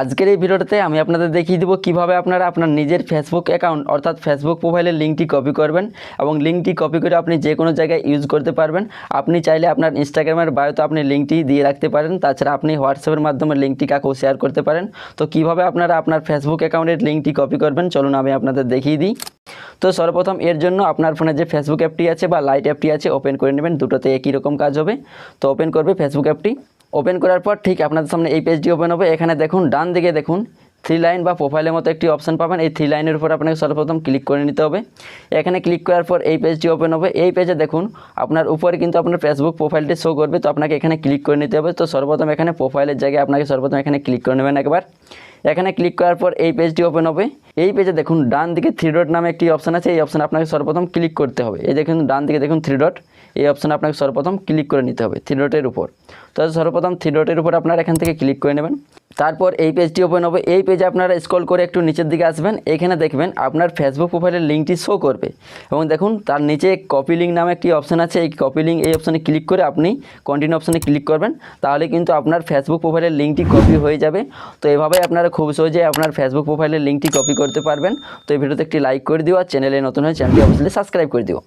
আজকের এই ভিডিওটাতে আমি আপনাদের দেখিয়ে দিব কীভাবে আপনারা আপনার নিজের ফেসবুক অ্যাকাউন্ট অর্থাৎ ফেসবুক প্রোফাইলের লিঙ্কটি কপি করবেন এবং লিঙ্কটি কপি করে আপনি যে কোনো জায়গায় ইউজ করতে পারবেন। আপনি চাইলে আপনার ইনস্টাগ্রামের বায়োতে আপনি লিঙ্কটি দিয়ে রাখতে পারেন। তাছাড়া আপনি হোয়াটসঅ্যাপের মাধ্যমে লিঙ্কটি কাকেও শেয়ার করতে পারেন। তো কীভাবে আপনারা আপনার ফেসবুক অ্যাকাউন্টের লিঙ্কটি কপি করবেন, চলুন আমি আপনাদের দেখিয়ে দিই। তো সর্বপ্রথম এর জন্য আপনার ফোনে যে ফেসবুক অ্যাপটি আছে বা লাইট অ্যাপটি আছে ওপেন করে নেবেন। দুটোতে একই রকম কাজ হবে। তো ওপেন করবে ফেসবুক অ্যাপটি ওপেন করার পর ঠিক আপনাদের সামনে এই পেজটি ওপেন হবে। এখানে দেখুন, ডান দিকে দেখুন থ্রি লাইন বা প্রোফাইলের মতো একটি অপশন পাবেন। এই থ্রি লাইনের উপর আপনাকে সর্বপ্রথম ক্লিক করে নিতে হবে। এখানে ক্লিক করার পর এই পেজটি ওপেন হবে। এই পেজে দেখুন, আপনার উপরে কিন্তু আপনার ফেসবুক প্রোফাইলটি শো করবে, তো আপনাকে এখানে ক্লিক করে নিতে হবে। তো সর্বপ্রথম এখানে প্রোফাইলের জায়গায় আপনাকে সর্বপ্রথম এখানে ক্লিক করে নেবেন একবার। এখানে ক্লিক করার পর এই পেজটি ওপেন হবে। এই পেজে দেখুন, ডান দিকে থ্রি ডট নামে একটি অপশন আছে। এই অপশানে আপনাকে সর্বপ্রথম ক্লিক করতে হবে। এই দেখুন, ডান দিকে দেখুন থ্রি ডট এই অপশানে আপনাকে সর্বপ্রথম ক্লিক করে নিতে হবে থ্রি ডটের উপর। তো সর্বপ্রথম থ্রি ডটের উপর আপনারা এখান থেকে ক্লিক করে নেবেন। তারপর এই পেজটি ওপেন হবে। এই পেজে আপনারা স্ক্রল করে একটু নিচের দিকে আসবেন। এখানে দেখবেন আপনার ফেসবুক প্রোফাইলের লিঙ্কটি শো করবে। এবং দেখুন, তার নিচে কপি লিঙ্ক নামে একটি অপশান আছে। এই কপি লিঙ্ক এই অপশানে ক্লিক করে আপনি কন্টিনিউ অপশানে ক্লিক করবেন। তাহলে কিন্তু আপনার ফেসবুক প্রোফাইলের লিঙ্কটি কপি হয়ে যাবে। তো এভাবেই আপনারা খুব সহজে আপনার ফেসবুক প্রোফাইলের লিঙ্কটি কপি করতে পারবেন। তো এই ভিডিওতে একটি লাইক করে দিও। আর চ্যানেলে নতুন হয়ে চ্যানেলটি অবশ্যই সাবস্ক্রাইব করে দিও।